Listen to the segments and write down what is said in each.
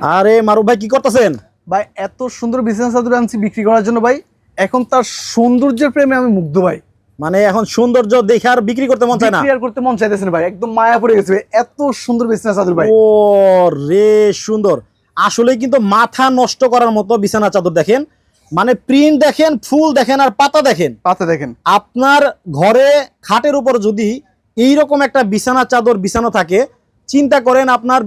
আরে মারুফ ভাই কি করতেছেন? ভাই এত সুন্দর বিজনেস চাদর আনছি বিক্রি করার জন্য ভাই। এখন তার সৌন্দর্যের প্রেমে আমি মুগ্ধ ভাই। মানে এখন সৌন্দর্য দেখে আর বিক্রি করতে মন চায় না? বিক্রি করতে মন চাইতেছে না ভাই একদম মায়া পড়ে গেছে। এত সুন্দর বিজনেস চাদর ভাই। ও রে সুন্দর। আসলে কিন্তু মাথা নষ্ট করার মতো বিছানা চাদর দেখেন। মানে প্রিন্ট দেখেন ফুল দেখেন আর পাতা দেখেন। পাতা দেখেন। আপনার ঘরে খাটের উপর যদি এইরকম একটা বিছানা চাদর বিছানো থাকে চিন্তা করেন আপনার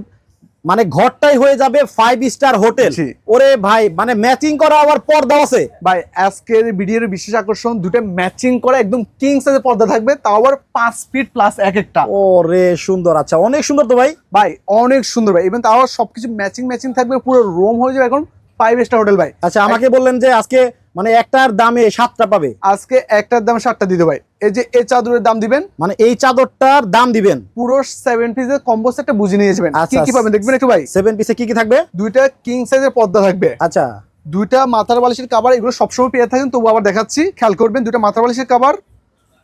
মানে ঘরটাই হয়ে যাবে ফাইভ স্টার হোটেল ওরে ভাই মানে ম্যাচিং করা আবার পর্দা আছে। ভাই আজকের ভিডিওর বিশেষ আকর্ষণ দুটো ম্যাচিং করা একদম কিং সাইজের পর্দা থাকবে তাও আবার পাঁচ ফিট প্লাস এক একটা। ওরে সুন্দর আচ্ছা অনেক সুন্দর তো ভাই? ভাই অনেক সুন্দর ভাই এবং তাও সবকিছু ম্যাচিং ম্যাচিং থাকবে পুরো রুম হয়ে যাবে এখন ফাইভ স্টার হোটেল ভাই। আচ্ছা আমাকে বললেন যে আজকে মানে একটার দামে সাতটা পাবে। আজকে একটার দাম সাতটা দিতে ভাই। এই যে এই চাদরের দাম দিবেন? মানে এই চাদরটার দাম দিবেন। পুরো সেভেন পিসের কম্বো সেটটা বুঝে নিয়ে যাবেন। কি আচ্ছা, কি পাবেন দেখবেন একটু ভাই? সেভেন পিসে কি কি থাকবে? দুইটা কিং সাইজের পর্দা থাকবে। আচ্ছা। দুইটা মাথার বালিশের কাবার এগুলো সবসময় পেয়ে থাকেন তবু আবার দেখাচ্ছি খেয়াল করবেন দুইটা মাথার বালিশের কাবার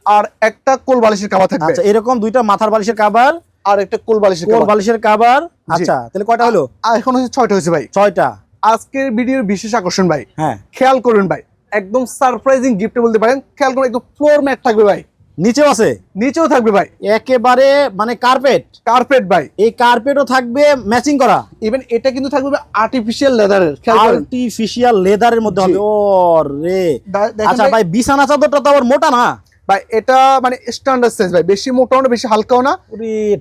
আর একটা কোল বালিশের কাবার থাকবে। আচ্ছা এরকম দুইটা মাথার বালিশের কাবার আর একটা কোল বালিশের কোল বালিশের কাবার আচ্ছা তাহলে কয়টা হলো? আর এখন হচ্ছে ছয়টা হয়েছে ভাই। ছয়টা। আজকের ভিডিওর বিশেষ আকর্ষণ ভাই হ্যাঁ। খেয়াল করুন ভাই একদম সারপ্রাইজিং গিফট বলতে পারেন খেয়াল করুন একদম ফ্লোর ম্যাট থাকবে ভাই। নিচেও আছে? নিচেও থাকবে ভাই। একেবারে মানে কার্পেট কার্পেট ভাই। এই কার্পেটও থাকবে ম্যাচিং করা? ইভেন এটা কিন্তু থাকবে আর্টিফিশিয়াল লেদারের আর্টিফিশিয়াল লেদারের মধ্যে হবে। ও রে আচ্ছা ভাই, বিছানা চাদরটা তো আবার মোটা না? ভাই এটা মানে স্ট্যান্ডার্ড সাইজ ভাই। বেশি মোটাও না বেশি হালকাও না।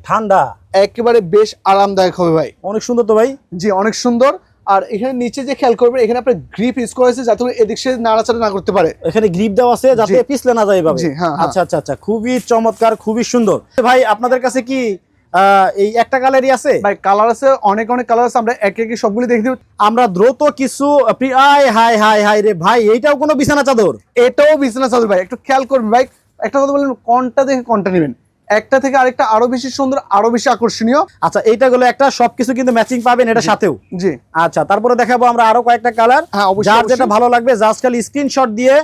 ঠান্ডা। একেবারে বেশ আরামদায়ক হবে ভাই। অনেক সুন্দর তো ভাই? জি অনেক সুন্দর। আর এখানে নিচে যে খেয়াল করবেন এখানে আপনার গ্রিপ ইউজ করা হয়েছে যাতে এদিক সে নাড়াচাড়া না করতে পারে। এখানে গ্রিপ দেওয়া আছে যাতে পিছলে না যায় এভাবে। হ্যাঁ, হ্যাঁ। আচ্ছা আচ্ছা আচ্ছা খুবই চমৎকার খুবই সুন্দর। ভাই আপনাদের কাছে কি আহ, এই একটা কালারই আছে? ভাই কালার আছে অনেক অনেক কালার আছে আমরা একে একে সবগুলি দেখে দিব। আমরা দ্রুত কিছু আয় হাই হাই হাই রে ভাই এইটাও কোনো বিছানা চাদর? এটাও বিছানা চাদর ভাই একটু খেয়াল করবেন ভাই একটা কথা বললেন কোনটা দেখে কোনটা নেবেন? একটা থেকে আরেকটা আরও বেশি সুন্দর আরও বেশি আকর্ষণীয়। আচ্ছা এইটা গুলো একটা সবকিছু কিন্তু ম্যাচিং পাবেন এটা সাথেও। জি। আচ্ছা তারপরে দেখাবো আমরা আরও কয়েকটা কালার হ্যাঁ, যার যেটা ভালো লাগবে জাস্ট খালি স্ক্রিনশট দিয়ে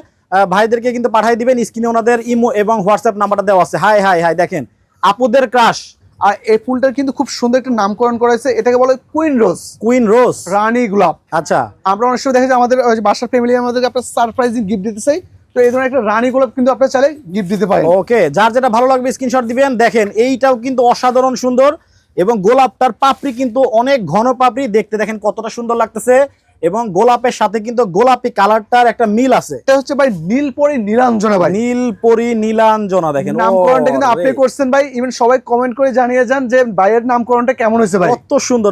ভাইদেরকে কিন্তু পাঠিয়ে দিবেন। স্ক্রিনে ওনাদের ইমো এবং হোয়াটসঅ্যাপ নাম্বারটা দেওয়া আছে। হাই হাই হাই দেখেন আপুদের ক্রাশ আর এই ফুলটার কিন্তু খুব সুন্দর একটা নামকরণ করা হয়েছে। এটাকে বলে কুইন রোজ কুইন রোজ রানী গোলাপ। আচ্ছা। আমরা অনেক সময় দেখেছি আমাদের বাসার ফ্যামিলি আমাদেরকে আপনার সারপ্রাইজিং গিফট দিতে চাই। তো এই ধরনের একটা রানী গোলাপ কিন্তু আপনার চাইলে গিফট দিতে পারেন। ওকে যার যেটা ভালো লাগবে স্ক্রিনশট দিবেন। দেখেন এইটাও কিন্তু অসাধারণ সুন্দর এবং গোলাপটার পাপড়ি কিন্তু অনেক ঘন পাপড়ি। দেখতে দেখেন কতটা সুন্দর লাগতেছে এবং গোলাপের সাথে কিন্তু গোলাপি কালারটার একটা মিল আছে। এটা হচ্ছে ভাই নীলপরি নীলাঞ্জনা ভাই। নীল পরি নীলাঞ্জনা দেখেন। নামকরণটা কিন্তু আপনি করছেন ভাই। ইভেন সবাই কমেন্ট করে জানিয়ে যান যে ভাইয়ের নামকরণটা কেমন হয়েছে ভাই। কত সুন্দর।